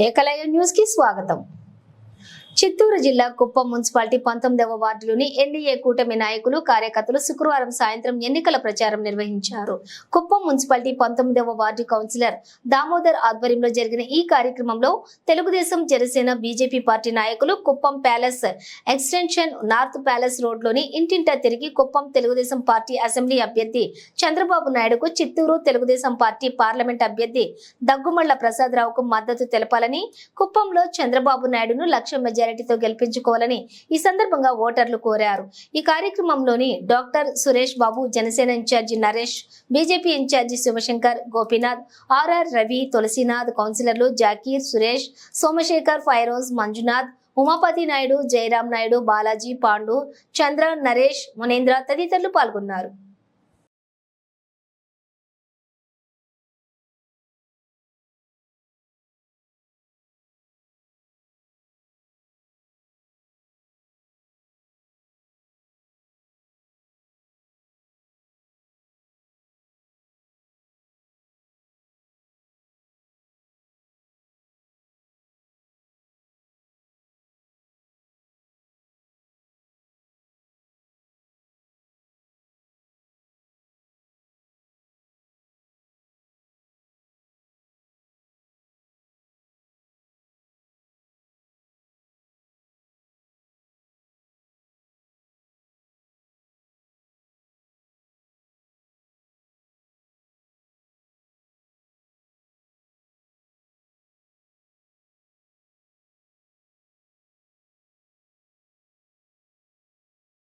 ఏకలయ న్యూస్కి స్వాగతం. చిత్తూరు జిల్లా కుప్పం మున్సిపాలిటీ పంతొమ్మిదవ వార్డులోని ఎన్డీఏ కూటమి నాయకులు కార్యకర్తలు శుక్రవారం సాయంత్రం ఎన్నికల ప్రచారం నిర్వహించారు. కుప్పం మున్సిపాలిటీ పంతొమ్మిదవ వార్డు కౌన్సిలర్ దామోదర్ ఆధ్వర్యంలో జరిగిన ఈ కార్యక్రమంలో తెలుగుదేశం జనసేన బీజేపీ పార్టీ నాయకులు Kuppam palace extension north palace రోడ్లోని ఇంటింటా తిరిగి కుప్పం తెలుగుదేశం పార్టీ అసెంబ్లీ అభ్యర్థి చంద్రబాబు నాయుడుకు చిత్తూరు తెలుగుదేశం పార్టీ పార్లమెంట్ అభ్యర్థి దగ్గుమళ్ళ ప్రసాదరావుకు మద్దతు తెలపాలని కుప్పంలో చంద్రబాబు నాయుడును లక్ష్యం మెజారిటీతో గెలిపించుకోవాలని ఈ సందర్భంగా ఓటర్లు కోరారు. ఈ కార్యక్రమంలోని doctor Suresh Babu Janasena in charge Naresh BJP in charge Sivasankar Gopinath RR Ravi Tulasinath కౌన్సిలర్లు జాకీర్ సురేష్ సోమశేఖర్ ఫైరోజ్ మంజునాథ్ ఉమాపతి నాయుడు జయరాం నాయుడు బాలాజీ పాండు చంద్ర నరేష్ మునేంద్ర తదితరులు పాల్గొన్నారు.